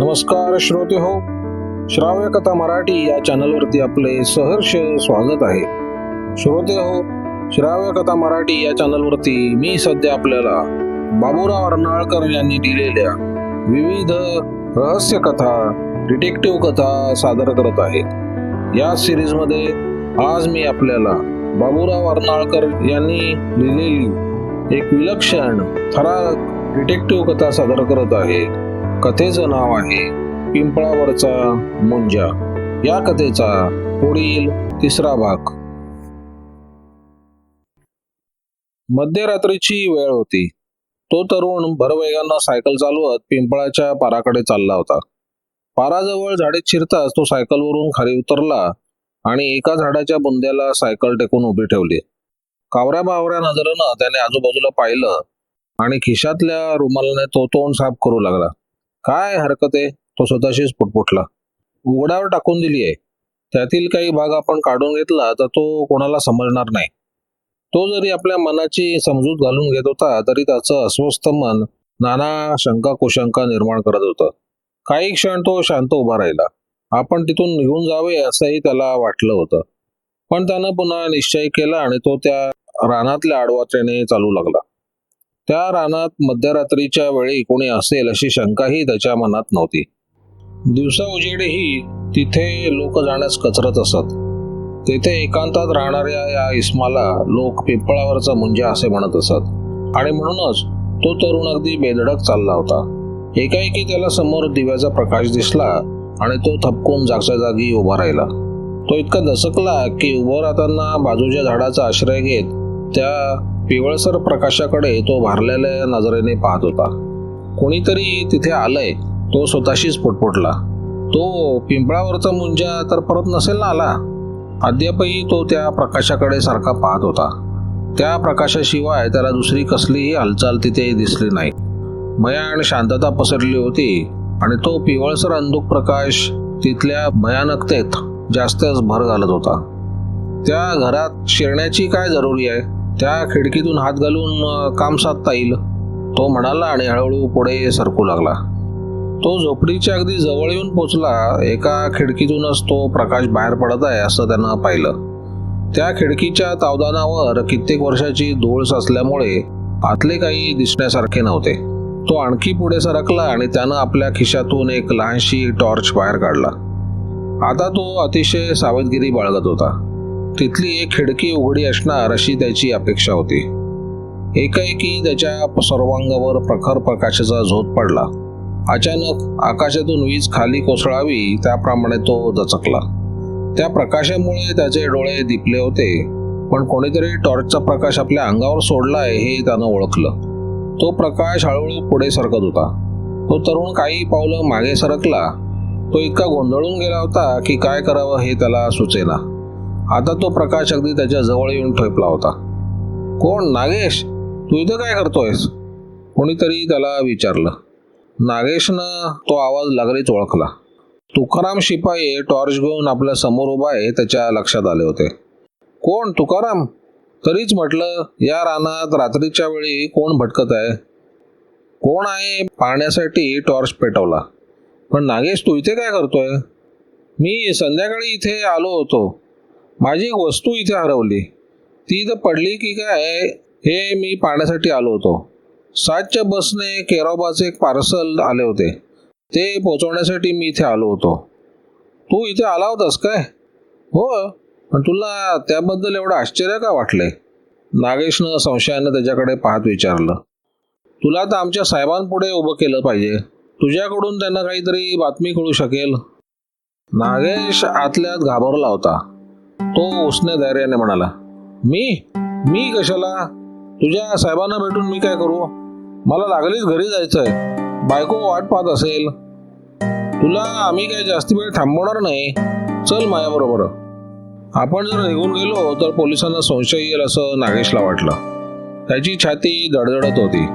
नमस्कार श्रोते हो. श्राव्य कथा मराठी या चॅनलवरती आपले सहर्ष स्वागत आहे. श्रोते हो श्राव्य कथा मराठी या चॅनलवरती मी सध्या आपल्याला बाबूराव अर्नाळकर यांनी दिलेल्या विविध रहस्य कथा डिटेक्टिव्ह कथा सादर करत आहे. या सिरीजमध्ये आज मी आपल्याला बाबूराव अर्नाळकर यांनी लिहिलेली एक विलक्षण थरारक डिटेक्टिव्ह कथा सादर करत आहे. कथेचं नाव आहे पिंपळावरचा मुंजा. या कथेचा पुढील तिसरा भाग. मध्यरात्रीची वेळ होती. तो तरुण भरवेगानं सायकल चालवत पिंपळाच्या पाराकडे चालला होता. पाराजवळ झाडे शिरताच तो सायकलवरून खाली उतरला आणि एका झाडाच्या बुंद्याला सायकल टेकून उभी ठेवली. कावऱ्या बावऱ्या नजरेनं त्याने आजूबाजूला पाहिलं आणि खिशातल्या रुमालाने तो तोंड साफ करू लागला. काय हरकत आहे? तो स्वतःशीच पुटपुटला. उघड्यावर टाकून दिली आहे. त्यातील काही भाग आपण काढून घेतला तर तो कोणाला समजणार नाही. तो जरी आपल्या मनाची समजूत घालून घेत होता तरी त्याचं अस्वस्थ मन नाना शंका कुशंका निर्माण करत होतं. काही क्षण तो शांत उभा राहिला. आपण तिथून निघून जावे असंही त्याला वाटलं होतं. पण त्यानं पुन्हा निश्चय केला आणि तो त्या रानातल्या आडवाच्याने चालू लागला. त्या रानात मध्यरात्रीच्या वेळी कोणी असेल अशी शंकाही त्याच्या मनात नव्हती. दिवसा उजेडेही तिथे लोक जाण्यास कचरत असत. तेथे एकांतात राहणाऱ्या या इस्माला लोक पिंपळावरचा मुंजा असे म्हणत असत. आणि म्हणूनच तो तरुण अगदी बेधडक चालला होता. एकाएकी त्याला समोर दिव्याचा प्रकाश दिसला आणि तो थपकून जागच्या जागी उभा राहिला. तो इतका दसकला की उभं राहताना बाजूच्या झाडाचा आश्रय घेत त्या पिवळसर प्रकाशाकडे तो भारलेल्या नजरेने पाहत होता. कोणीतरी तिथे आलंय. तो स्वतःशीच पुटपुटला. तो पिंपळावरचा मुंजा तर परत नसेल ना आला? अद्यापही तो त्या प्रकाशाकडे सारखा पाहत होता. त्या प्रकाशाशिवाय त्याला दुसरी कसलीही हालचाल तिथे दिसली नाही. भयान शांतता पसरली होती आणि तो पिवळसर अंधुक प्रकाश तिथल्या भयानकतेत जास्तच भर घालत होता. त्या घरात शिरण्याची काय जरुरी आहे? त्या खिडकीतून हात घालून काम साधता येईल. तो म्हणाला आणि हळूहळू पुढे सरकू लागला. तो झोपडीच्या अगदी जवळ येऊन पोचला. एका खिडकीतूनच तो प्रकाश बाहेर पडत आहे असं त्यानं पाहिलं. त्या खिडकीच्या तावदानावर कित्येक वर्षाची धूळ साचल्यामुळे आतले काही दिसण्यासारखे नव्हते. तो आणखी पुढे सरकला आणि त्यानं आपल्या खिशातून एक लहानशी टॉर्च बाहेर काढला. आता तो अतिशय सावधगिरी बाळगत होता. तिथली एक खिडकी उघडी असणार अशी त्याची अपेक्षा होती. एकाएकी त्याच्या सर्वांगावर प्रखर प्रकाशाचा झोत पडला. अचानक आकाशातून वीज खाली कोसळावी त्याप्रमाणे तो दचकला. त्या प्रकाशामुळे त्याचे डोळे दिपले होते पण कोणीतरी टॉर्चचा प्रकाश आपल्या अंगावर सोडलाय हे त्यानं ओळखलं. तो प्रकाश हळूहळू पुढे सरकत होता. तो तरुण काही पावलं मागे सरकला. तो इतका गोंधळून गेला होता की काय करावं हे त्याला सुचेना. आता तो प्रकाश अगदी त्याच्याजवळ येऊन ठेपला होता. कोण? नागेश? तू इथं काय करतोयस? कोणीतरी त्याला विचारलं. नागेशनं तो आवाज लागलीच ओळखला. तुकाराम शिपाई टॉर्च घेऊन आपल्यासमोर उभा आहे त्याच्या लक्षात आले होते. कोण? तुकाराम? तरीच म्हटलं या रानात रात्रीच्या वेळी कोण भटकत आहे? कोण आहे? पाहण्यासाठी टॉर्च पेटवला. पण नागेश तू इथे काय करतोय? मी संध्याकाळी इथे आलो होतो. माझी एक वस्तू इथे हरवली. ती इथं पडली की काय हे मी पाहण्यासाठी आलो होतो. सातच्या बसने केरोबाचे एक पार्सल आले होते. ते पोचवण्यासाठी मी इथे आलो होतो. तू इथे आला होतास काय? हो पण तुला त्याबद्दल एवढं आश्चर्य का वाटले? नागेशनं संशयानं त्याच्याकडे पाहत विचारलं. तुला तर आमच्या साहेबांपुढे उभं केलं पाहिजे. तुझ्याकडून त्यांना काहीतरी बातमी कळू शकेल. नागेश आतल्यात घाबरला होता. तो उसने धैर्याने म्हणाला मी? मी कशाला? तुझ्या साहेबांना भेटून मी काय करू? मला लागलीच घरी जायचंय. बायको वाट पाहत असेल. तुला आम्ही काय जास्ती वेळ थांबवणार नाही. चल माझ्याबरोबर. आपण जर निघून गेलो तर पोलिसांना संशय येईल असं नागेशला वाटलं. त्याची छाती धडधडत होती.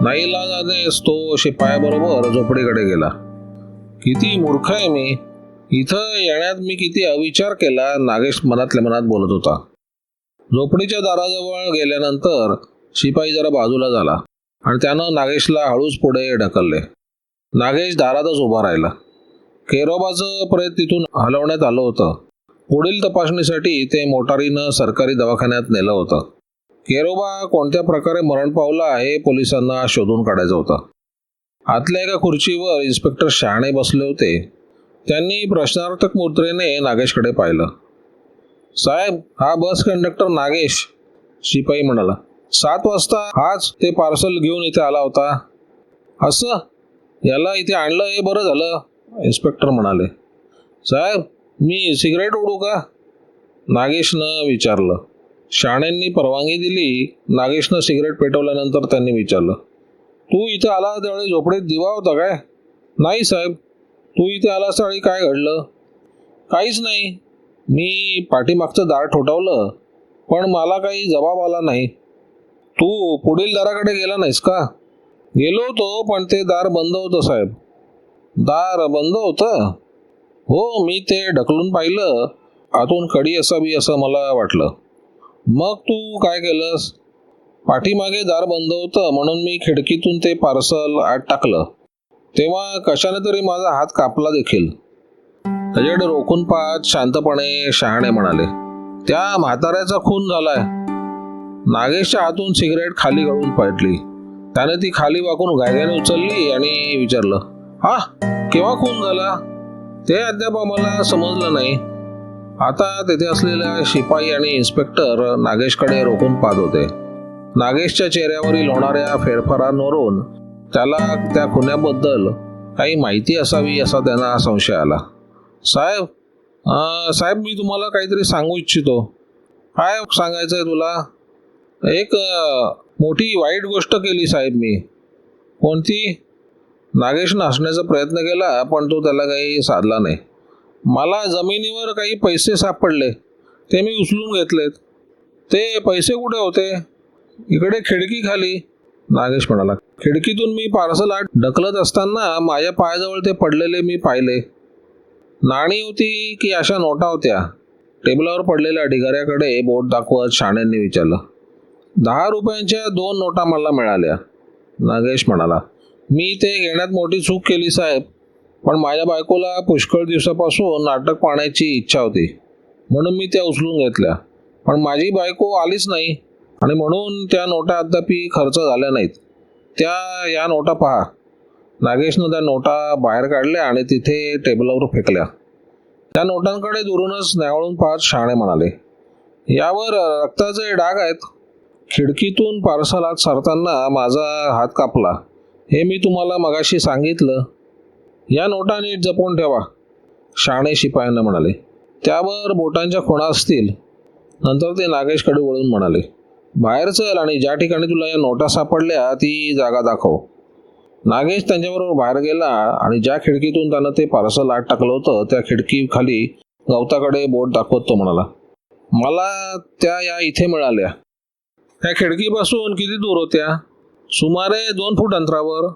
नाईलाजानेच तो शिपायाबरोबर झोपडीकडे गेला. किती मूर्ख आहे मी. इथं येण्यात मी किती अविचार केला नागेश मनातल्या मनात बोलत होता. झोपडीच्या दाराजवळ गेल्यानंतर शिपाई जरा बाजूला झाला आणि त्यानं नागेशला हळूच पुढे ढकलले. नागेश दारातच उभा राहिला. केरोबाचं प्रेत तिथून हलवण्यात आलं होतं. पुढील तपासणीसाठी ते मोटारीनं सरकारी दवाखान्यात नेलं होतं. केरोबा कोणत्या प्रकारे मरण पावला हे पोलिसांना शोधून काढायचं होतं. आतल्या एका खुर्चीवर इन्स्पेक्टर शहाणे बसले होते. त्यांनी प्रश्नार्थक मुद्रेने नागेशकडे पाहिलं. साहेब हा बस कंडक्टर नागेश शिपाई म्हणाला. सात वाजता हाच ते पार्सल घेऊन इथे आला होता. असं? याला इथे आणलं हे बरं झालं इन्स्पेक्टर म्हणाले. साहेब मी सिगरेट ओढू का? नागेशनं विचारलं. शाण्यांनी परवानगी दिली नागेशनं सिगरेट पेटवल्यानंतर त्यांनी विचारलं तू इथं आला त्यावेळी झोपडीत दिवा होता काय नाही साहेब तू इथे आलास त्यावेळी काय घडलं? काहीच नाही. मी पाठीमागचं दार ठोठावलं पण मला काही जबाब आला नाही. तू पुढील दाराकडे गेला नाहीस का? गेलो होतो पण ते दार बंद होतं साहेब. दार बंद होतं? हो मी ते ढकलून पाहिलं. आतून कडी असावी असं मला वाटलं. मग तू काय केलंस? पाठीमागे दार बंद होतं म्हणून मी खिडकीतून ते पार्सल आत टाकलं. तेव्हा कशाने तरी माझा हात कापला देखील. त्याच्याकडे रोखून पाहत शांतपणे शहाणे म्हणाले त्या म्हाताऱ्याचा खून झालाय. नागेशच्या हातून सिगरेट खाली गळून पडली. त्याने ती खाली वाकून गायगाने उचलली आणि विचारलं हा केव्हा खून झाला? ते अद्याप आम्हाला समजलं नाही. आता तेथे असलेल्या शिपाई आणि इन्स्पेक्टर नागेशकडे रोखून पाहत होते. नागेशच्या चेहऱ्यावरील होणाऱ्या फेरफारांवरून त्याला त्या खुन्याबद्दल काही माहिती असावी असा त्यांना संशय आला. साहेब साहेब मी तुम्हाला काहीतरी सांगू इच्छितो. काय सांगायचं आहे तुला? एक मोठी वाईट गोष्ट केली साहेब मी. कोणती? नागेशनं हसण्याचा प्रयत्न केला पण तो त्याला काही साधला नाही. मला जमिनीवर काही पैसे सापडले ते मी उचलून घेतलेत. ते पैसे कुठे होते? इकडे खिडकीखाली. नागेश म्हणाला खिडकीतून मी पार्सल आत ढकलत असताना माझ्या पायाजवळ ते पडलेले मी पाहिले. नाणी होती की अशा नोटा होत्या. टेबलावर पडलेल्या ढिगाऱ्याकडे बोट दाखवत शाण्यांनी विचारलं. दहा रुपयांच्या दोन नोटा मला मिळाल्या. नागेश म्हणाला मी ते घेण्यात मोठी चूक केली साहेब. पण माझ्या बायकोला पुष्कळ दिवसापासून नाटक पाहण्याची इच्छा होती. म्हणून मी त्या उचलून घेतल्या. पण माझी बायको आलीच नाही आणि म्हणून त्या नोटा अद्यापी खर्च झाल्या नाहीत. त्या या नोटा पहा. नागेशनं त्या नोटा बाहेर काढल्या आणि तिथे टेबलावर फेकल्या. त्या नोटांकडे दुरूनच न्यावळून पाहत शहाणे म्हणाले यावर रक्ताचे डाग आहेत. खिडकीतून पार्सल आत सरताना माझा हात कापला. हे मी तुम्हाला मगाशी सांगितलं. या नोटा नीट जपून ठेवा. शाणे शिपायांना म्हणाले त्यावर बोटांच्या खुणा असतील. नंतर ते नागेशकडे वळून म्हणाले बाहेर चल आणि ज्या ठिकाणी तुला या नोटा सापडल्या ती जागा दाखव. नागेश त्यांच्याबरोबर बाहेर गेला आणि ज्या खिडकीतून त्यानं ते पार्सल आत टाकलं होतं त्या खिडकीखाली गवताकडे बोट दाखवत तो म्हणाला मला त्या या इथे मिळाल्या. त्या खिडकीपासून किती दूर होत्या? सुमारे दोन फूट अंतरावर.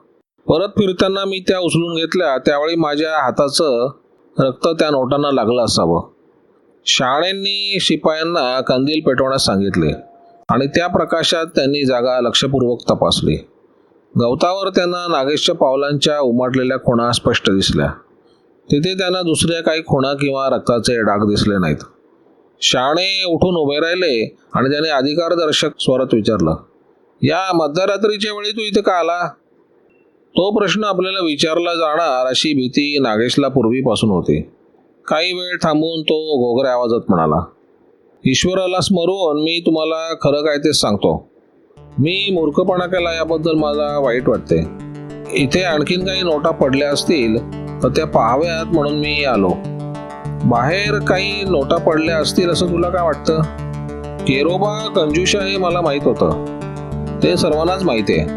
परत फिरताना मी त्या उचलून घेतल्या त्यावेळी माझ्या हाताचं रक्त त्या नोटांना लागलं असावं. शाळेंनी शिपायांना कंदील पेटवण्यास सांगितले. आणि त्या प्रकाशात त्यांनी जागा लक्षपूर्वक तपासली. गवतावर त्यांना नागेशच्या पावलांच्या उमाटलेल्या खुणा स्पष्ट दिसल्या. तिथे त्यांना दुसऱ्या काही खुणा किंवा रक्ताचे डाग दिसले नाहीत. शाणे उठून उभे राहिले आणि त्याने अधिकारदर्शक स्वरात विचारलं या मध्यरात्रीच्या वेळी तू इथे का आला? तो प्रश्न आपल्याला विचारला जाणार अशी भीती नागेशला पूर्वीपासून होती. काही वेळ थांबून तो घोगऱ्या आवाजात म्हणाला ईश्वराला स्मरून मी तुम्हाला खरं काय तेच सांगतो. मी मूर्खपणा केला याबद्दल मला वाईट वाटते. इथे आणखीन काही नोटा पडल्या असतील तर त्या पाहाव्यात म्हणून मी आलो. बाहेर काही नोटा पडल्या असतील असं तुला काय वाटतं? केरोबा कंजूषा हे मला माहीत होतं. ते सर्वांनाच माहिती आहे.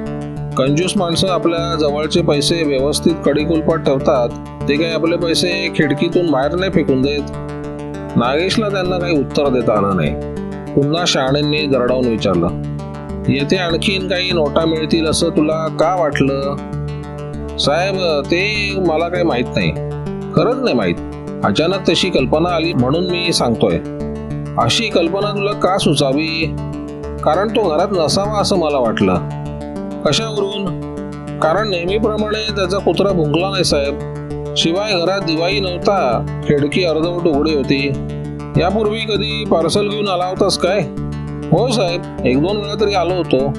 कंजूस माणसं आपल्या जवळचे पैसे व्यवस्थित कडिकुलपात ठेवतात. ते काही आपले पैसे खिडकीतून बाहेर नाही फेकून देत. नागेशला त्यांना काही उत्तर देता आलं नाही. पुन्हा शहाण्यांनी दरडावून विचारलं येथे आणखीन काही नोटा मिळतील असं तुला का वाटलं? साहेब ते मला काही माहीत नाही. खरंच नाही माहीत. अचानक तशी कल्पना आली म्हणून मी सांगतोय. अशी कल्पना तुला का सुचावी? कारण तो घरात नसावा असं मला वाटलं. कशावरून? कारण नेहमीप्रमाणे त्याचा कुत्रा भुंकला नाही साहेब. शिवाय घरात दिवाही नव्हता. खिडकी अर्धवट उघडी होती. यापूर्वी कधी पार्सल घेऊन आला होतास काय? हो साहेब एक दोन वेळा तरी आलो होतो.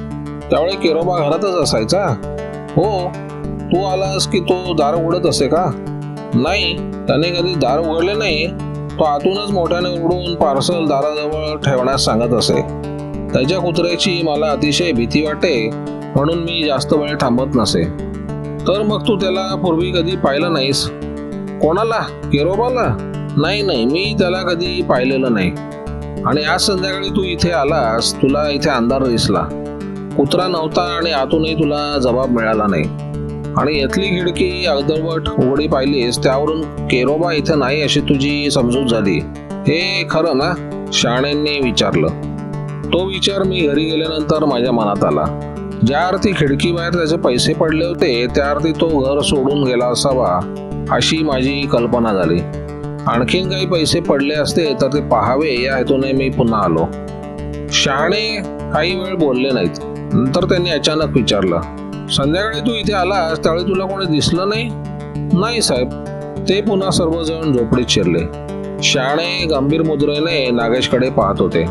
त्यावेळी केरोबा घरातच असायचा. हो तू आलास की तो दार उघडत असे का? नाही त्याने कधी दार उघडले नाही. तो आतूनच मोठ्याने उघडून पार्सल दाराजवळ ठेवण्यास सांगत असे. त्याच्या कुत्र्याची मला अतिशय भीती वाटे म्हणून मी जास्त वेळ थांबत नसे. तर मग तू त्याला पूर्वी कधी पाहिलं नाहीस? कोणाला? केरोबाला? नाही नाही मी त्याला कधी पाहिलेलं नाही. आणि आज संध्याकाळी तू इथे आलास तुला इथे अंधार दिसला. कुत्रा नव्हता आणि आतूनही तुला जबाब मिळाला नाही. आणि यातली खिडकी अर्धवट उघडी पाहिलीस त्यावरून केरोबा इथे नाही अशी तुझी समजूत झाली. हे खरं ना? शाणेंनी विचारलं. तो विचार मी घरी गेल्यानंतर माझ्या मनात आला. ज्या अर्थी खिडकी बाहेर त्याचे पैसे पडले होते त्या अर्थी तो घर सोडून गेला असावा अशी माझी कल्पना झाली. आणखीन काही पैसे पडले असते तर ते पाहावे या हेतूने मी पुन्हा आलो. शहाणे काही वेळ बोलले नाहीत. नंतर त्यांनी अचानक विचारलं संध्याकाळी तू इथे आलास त्यावेळी तुला कोणी दिसलं नाही? नाही साहेब. ते पुन्हा सर्वजण झोपडीत शिरले. शहाणे गंभीर मुद्रेने नागेशकडे पाहत होते.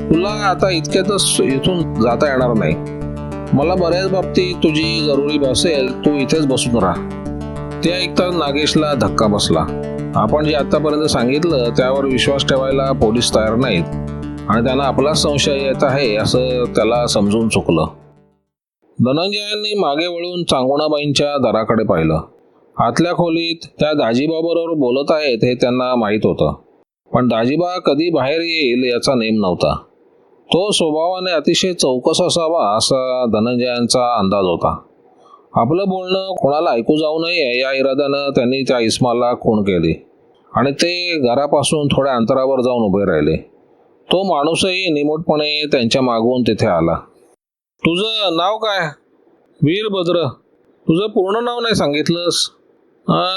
तुला आता इतक्यातच इथून जाता येणार नाही. मला बऱ्याच बाबतीत तुझी जरुरी भासेल तू इथेच बसून राहा. ते ऐकता नागेशला धक्का बसला. आपण जे आतापर्यंत सांगितलं त्यावर विश्वास ठेवायला पोलीस तयार नाहीत. आणि त्यांना आपलाच संशय येत आहे असं त्याला समजून चुकलं. धनंजयांनी मागे वळून चांगोणाबाईंच्या दराकडे पाहिलं. आतल्या खोलीत त्या दाजीबाबरोबर बोलत आहेत हे त्यांना माहीत होतं. पण दाजीबा कधी बाहेर येईल याचा नेम नव्हता. तो स्वभावाने अतिशय चौकस असावा असा धनंजयांचा अंदाज होता. आपलं बोलणं कोणाला ऐकू जाऊ नये या इराद्यानं त्यांनी त्या इस्माला खूण केली. आणि ते घरापासून थोड्या अंतरावर जाऊन उभे राहिले. तो माणूसही निमूटपणे त्यांच्या मागून तिथे आला. तुझं नाव काय? वीरभद्र. तुझं पूर्ण नाव नाही सांगितलंस?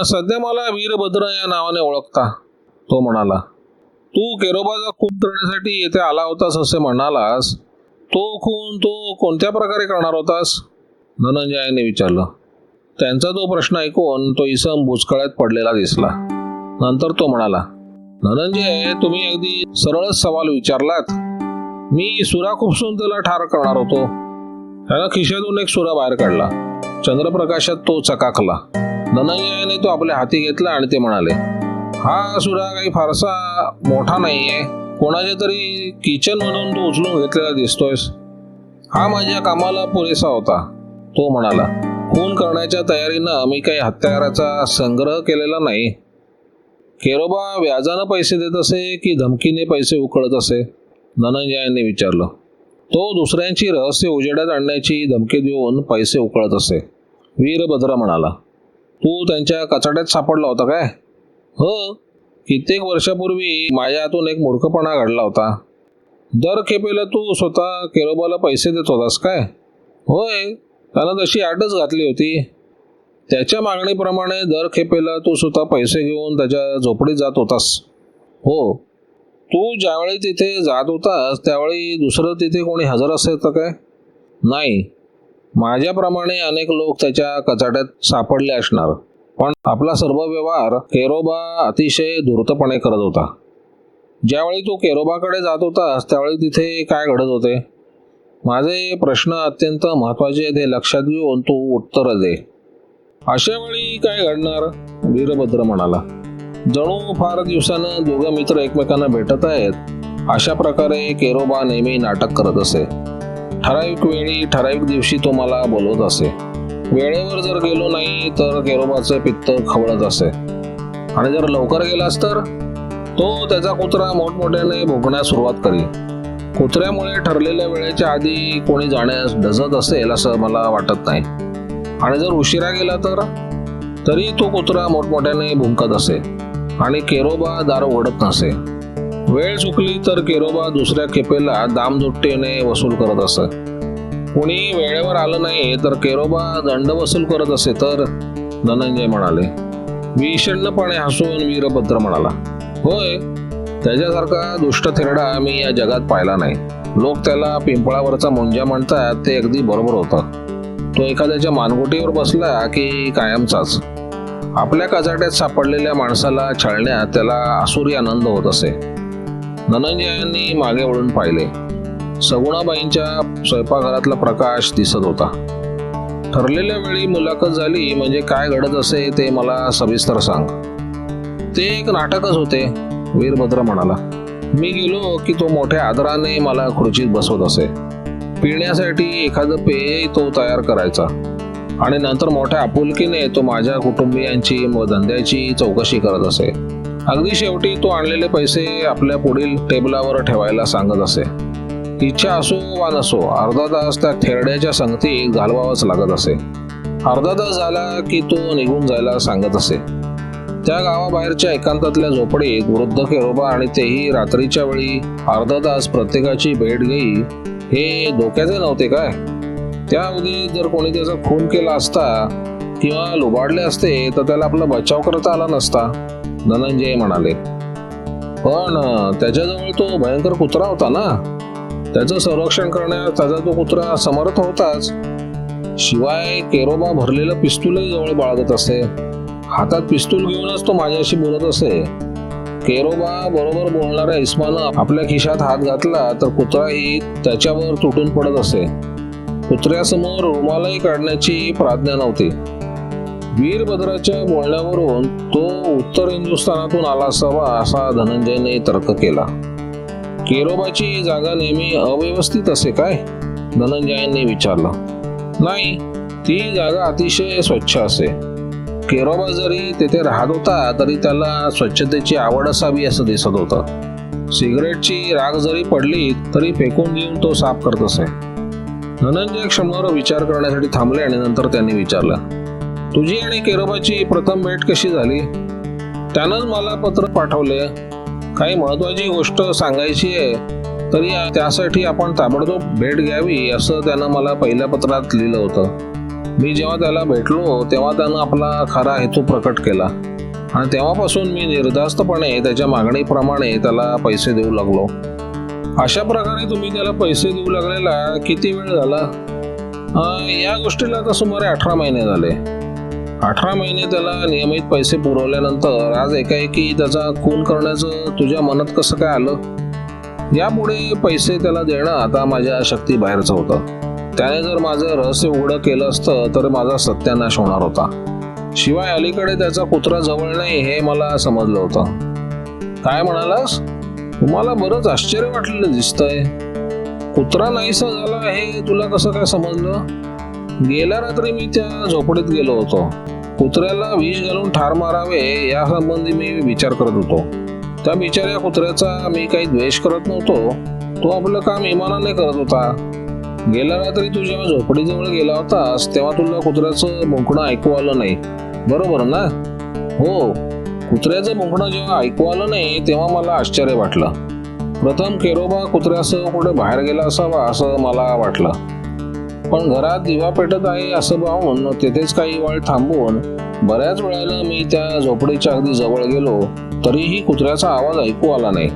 सध्या मला वीरभद्र या नावाने ओळखता. तो म्हणाला. तू केरोबाचा खून करण्यासाठी येथे आला होतास असे म्हणालास. तो खून तो कोणत्या प्रकारे करणार होतास? धनंजयाने विचारलं. त्यांचा तो प्रश्न ऐकून तो इसम भुसकळ्यात पडलेला दिसला. नंतर तो म्हणाला धनंजय तुम्ही अगदी सरळच सवाल विचारलात. मी सुरा खुपसून त्याला ठार करणार होतो. त्यानं खिशातून एक सुरा बाहेर काढला. चंद्रप्रकाशात तो चकाकला. धनंजयाने तो आपल्या हाती घेतला आणि ते म्हणाले हा सुद्धा काही फारसा मोठा नाहीये. कोणाच्या तरी किचन म्हणून तो उचलून घेतलेला दिसतोयस. हा माझ्या कामाला पुरेसा होता तो म्हणाला. खून करण्याच्या तयारीनं मी काही हत्याराचा संग्रह केलेला नाही. केरोबा व्याजानं पैसे देत असे की धमकीने पैसे उकळत असे? धनंजयाने विचारलं. तो दुसऱ्यांची रहस्य उजेडात आणण्याची धमकी देऊन पैसे उकळत असे. वीरभद्र म्हणाला तू त्यांच्या कचाट्यात सापडला होता काय? हो कित्येक वर्षापूर्वी माझ्या हातून एक मूर्खपणा घडला होता. दर खेपेला तू स्वतः केरोबाला पैसे देत होतास काय? होय त्यानं तशी आटच घातली होती. त्याच्या मागणीप्रमाणे दर खेपेला तू स्वतः पैसे घेऊन त्याच्या झोपडीत जात होतास. हो तू ज्यावेळी तिथे जात होतास त्यावेळी दुसरं तिथे कोणी हजर असायचं काय? नाही माझ्याप्रमाणे अनेक लोक त्याच्या कचाट्यात सापडले असणार. पण आपला सर्व व्यवहार केरोबा अतिशय धूर्तपणे करत होता. ज्यावेळी तो केरोबाकडे जात होतास त्यावेळी तिथे काय घडत होते? माझे प्रश्न अत्यंत महत्त्वाचे ते लक्षात घेऊन तू उत्तर दे. अशा वेळी काय घडणार? वीरभद्र म्हणाला. जणू फार दिवसानं दोघं मित्र एकमेकांना भेटत आहेत. अशा प्रकारे केरोबा नेहमी नाटक करत असे. ठराविक वेळी ठराविक दिवशी तो मला बोलवत असे. वेळेवर जर गेलो नाही तर केरोबाचे पित्त खवळत असे. आणि जर लवकर गेलास तर तो त्याचा कुत्रा मोठमोठ्याने भोगण्यास सुरुवात करी कुत्र्यामुळे ठरलेल्या वेळेच्या आधी कोणी जाण्यास डजत असेल असं मला वाटत नाही. आणि जर उशिरा गेला तर तरी तो कुत्रा मोठमोठ्याने भुंकत असे. आणि केरोबा दार उघडत नसे. वेळ चुकली तर केरोबा दुसऱ्या खेपेला दामदुट्टीने वसूल करत असे. कोणी वेळेवर आलं नाही तर केरोबा दंड वसूल करत असे तर धनंजय म्हणाले. भीषणपणे हसून वीरभद्र म्हणाला होय त्याच्यासारखा दुष्ट थेरडा मी या जगात पाहिला नाही. लोक त्याला पिंपळावरचा मुंजा म्हणतात ते अगदी बरोबर होतं. तो एखाद्याच्या मानगुटीवर बसला की कायमचाच. आपल्या कचाट्यात सापडलेल्या माणसाला छळण्यात त्याला आसुरी आनंद होत असे. धनंजयांनी मागे वळून पाहिले. सगुणाबाईंच्या स्वयंपाकघरातला प्रकाश दिसत होता. ठरलेल्या वेळी मुलाखत झाली म्हणजे काय घडत असे ते मला सविस्तर सांग. ते एक नाटकच होते वीरभद्र म्हणाला. मी गेलो की तो मोठ्या आदराने मला खुर्चीत बसवत असे. पिण्यासाठी एखादं पेय तो तयार करायचा. आणि नंतर मोठ्या आपुलकीने तो माझ्या कुटुंबियांची व धंद्याची चौकशी करत असे. अगदी शेवटी तो आणलेले पैसे आपल्या पुढील टेबलावर ठेवायला सांगत असे. इच्छा असो वा नसो अर्धा तास त्या थेरड्याच्या संगतीत घालवावाच लागत असे. अर्धा तास झाला की तो निघून जायला सांगत असे. त्या गावाबाहेरच्या एकांतातल्या झोपडीत वृद्ध केरोबा आणि तेही रात्रीच्या वेळी अर्धा तास प्रत्येकाची भेट घेई हे धोक्याचे नव्हते काय? त्या उदी जर कोणी त्याचा खून केला असता किंवा लुबाडले असते तर त्याला आपला बचाव करता आला नसता धनंजय म्हणाले. पण त्याच्याजवळ तो भयंकर कुत्रा होता ना? त्याचं संरक्षण करण्यास त्याचा तो कुत्रा समर्थ होताच. शिवाय केरोबा भरलेलं पिस्तूलही जवळ बाळगत असे हातात पिस्तूल घेऊनच तो माझ्याशी बोलत असे केरोबा बरोबर बोलणाऱ्या इस्मानं आपल्या खिशात हात घातला तर कुत्राही त्याच्यावर तुटून पडत असे कुत्र्यासमोर रुमालही काढण्याची प्राज्ञा नव्हती. वीरभद्राच्या बोलण्यावरून तो उत्तर हिंदुस्थानातून आला असावा असा धनंजयने तर्क केला. केरोबाची जागा नेहमी अव्यवस्थित असे काय? धनंजयांनी विचारलं. नाही ती जागा अतिशय स्वच्छ असे. केरोबा जरी तेथे राहत होता तरी त्याला स्वच्छतेची आवड असावी असं दिसत होतं. सिगरेटची राग जरी पडली तरी फेकून देऊन तो साफ करत असे. धनंजय क्षणभर विचार करण्यासाठी थांबले आणि नंतर त्यांनी विचारलं तुझी आणि केरोबाची प्रथम भेट कशी झाली? त्यानंच मला पत्र पाठवले. काही महत्वाची गोष्ट सांगायची आहे तरी त्यासाठी आपण ताबडतोब भेट घ्यावी असं त्यानं मला पहिल्या पत्रात लिहिलं होतं. मी जेव्हा त्याला भेटलो तेव्हा त्यानं आपला खरा हेतू प्रकट केला. आणि तेव्हापासून मी निर्धास्तपणे त्याच्या मागणीप्रमाणे त्याला पैसे देऊ लागलो. अशा प्रकारे तुम्ही त्याला पैसे देऊ लागलेला किती वेळ झाला? या गोष्टीला तर सुमारे अठरा महिने झाले. अठरा महिने त्याला नियमित पैसे पुरवल्यानंतर आज एकाएकी त्याचा खून करण्याचं तुझ्या मनात कसं काय आलं? यापुढे पैसे त्याला देणं आता माझ्या शक्ती बाहेरचं होतं. त्याने जर माझं रहस्य उघडं केलं असतं तर माझा सत्यानाश होणार होता. शिवाय अलीकडे त्याचा कुत्रा जवळ नाही हे मला समजलं होतं. काय म्हणालास? तुम्हाला बरंच आश्चर्य वाटलेलं दिसतंय. कुत्रा नाहीसा झाला हे तुला कसं काय समजलं? गेल्या रात्री मी त्या झोपडीत गेलो होतो. कुत्र्याला विष घालून ठार मारावे या संबंधी मी विचार करत होतो. त्या बिचाऱ्या कुत्र्याचा मी काही द्वेष करत नव्हतो. तो आपलं काम इमानाने करत होता. गेल्या रात्री तू जेव्हा झोपडीजवळ गेला होतास तेव्हा तुला कुत्र्याचं भुंकणं ऐकू आलं नाही. बरोबर ना? हो. कुत्र्याचं भुंकणं जेव्हा ऐकू आलं नाही तेव्हा मला आश्चर्य वाटलं. प्रथम केरोबा कुत्र्यासह कुठे बाहेर गेला असावा असं मला वाटलं. पण घरात दिवा पेटत आहे असं पाहून तेथेच काही वेळ थांबून. बऱ्याच वेळेला मी त्या झोपडीच्या अगदी जवळ गेलो तरीही कुत्र्याचा आवाज ऐकू आला नाही.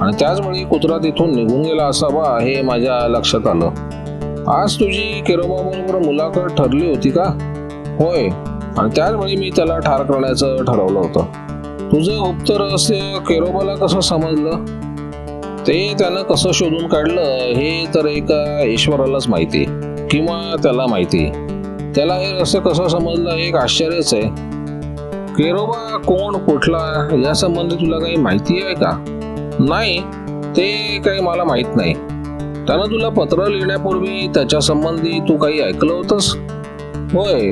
आणि त्याच वेळी कुत्रा तिथून निघून गेला असावा हे माझ्या लक्षात आलं. आज तुझी केरोबा बरोबर मुलाखत ठरली होती का? होय. आणि त्याच वेळी मी त्याला ठार करण्याचं ठरवलं होतं. तुझं गुप्त रहस्य केरोबाला कसं समजलं? ते त्यानं कसं शोधून काढलं हे तर एका ईश्वरालाच माहिती. किंवा त्याला माहिती. त्याला हे असं कसं समजलं हे एक आश्चर्यच आहे. केरोबा कोण कुठला या संबंधी तुला काही माहिती आहे का? नाही ते काही मला माहीत नाही. त्यानं तुला पत्र लिहिण्यापूर्वी त्याच्या संबंधी तू काही ऐकलं होतंस? होय.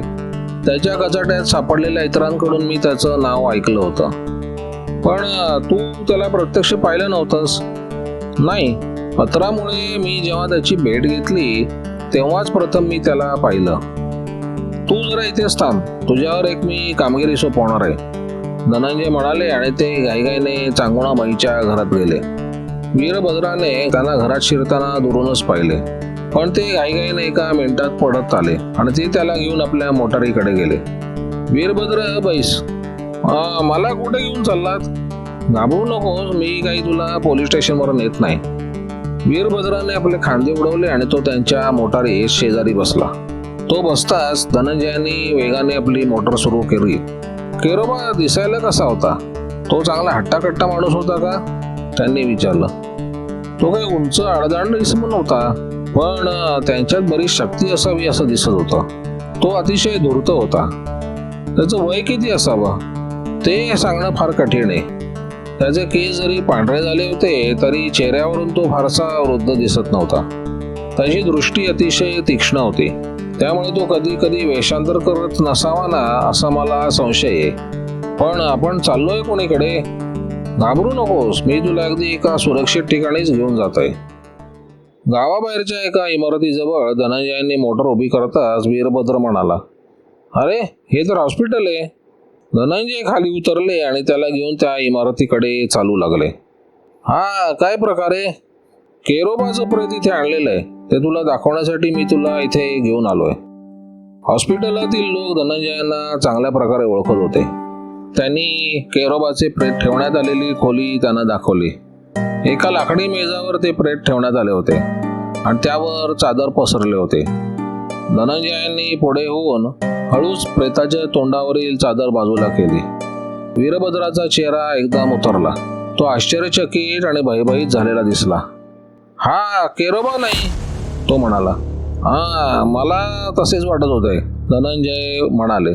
त्याच्या कचाट्यात सापडलेल्या इतरांकडून मी त्याचं नाव ऐकलं होतं. पण तू त्याला प्रत्यक्ष पाहिलं नव्हतंस. नाही पत्रामुळे मी जेव्हा त्याची भेट घेतली तेव्हाच प्रथम मी त्याला पाहिलं. तू जरा इथेच थांब तुझ्यावर एक मी कामगिरी सोपवणार आहे. धनंजय म्हणाले आणि ते घाईघाईने चांगुणाबाईच्या घरात गेले. वीरभद्राने त्यांना घरात शिरताना दुरूनच पाहिले. पण ते घाईघाईने एका मिनिटात पडत आले आणि ते त्याला घेऊन आपल्या मोटारीकडे गेले. वीरभद्र बैस. मला कुठे घेऊन चाललात? घाबरू नकोस. मी काही तुला पोलीस स्टेशनवर नेत नाही. वीरभद्राने आपले खांदे उडवले आणि तो त्यांच्या मोटारी शेजारी बसला. तो बसताच धनंजयाने वेगाने आपली मोटर सुरू केली. केरोबा दिसायला कसा होता? तो चांगला हट्टाकट्टा माणूस होता का? त्यांनी विचारलं. तो काही उंच आडदांड इसम नव्हता पण त्यांच्यात बरीच शक्ती असावी असं दिसत होतं. तो अतिशय धूर्त होता. त्याचं वय किती असावं? ते सांगणं फार कठीण आहे. त्याचे केस जरी पांढरे झाले होते तरी चेहऱ्यावरून तो फारसा वृद्ध दिसत नव्हता. त्याची दृष्टी अतिशय तीक्ष्ण होती. त्यामुळे तो कधी कधी वेषांतर करत नसावा ना असा मला संशय आहे. पण आपण चाललोय कोणीकडे? घाबरू नकोस मी तुला अगदी एका सुरक्षित ठिकाणीच घेऊन जात आहे गावाबाहेरच्या एका इमारतीजवळ धनंजयांनी मोटर उभी करताच वीरभद्र म्हणाला अरे हे तर हॉस्पिटल आहे. धनंजय खाली उतरले आणि त्याला घेऊन त्या इमारतीकडे चालू लागले. हा काय प्रकारे केरोबाचं प्रेत इथे आणलेलं आहे. ते तुला दाखवण्यासाठी मी तुला इथे घेऊन आलोय. हॉस्पिटलातील लोक धनंजयांना चांगल्या प्रकारे ओळखत होते. त्यांनी केरोबाचे प्रेत ठेवण्यात आलेली खोली त्यांना दाखवली. एका लाकडी मेजावर ते प्रेत ठेवण्यात आले होते आणि त्यावर चादर पसरले होते. धनंजयांनी पुढे होऊन हळूच प्रेताच्या तोंडावरील चादर बाजूला केली. वीरभद्राचा चेहरा एकदम उतरला. तो आश्चर्यचकित आणि भयभीत झालेला दिसला. हा केरोबा नाही तो म्हणाला. हा मला तसेच वाटत होते धनंजय म्हणाले.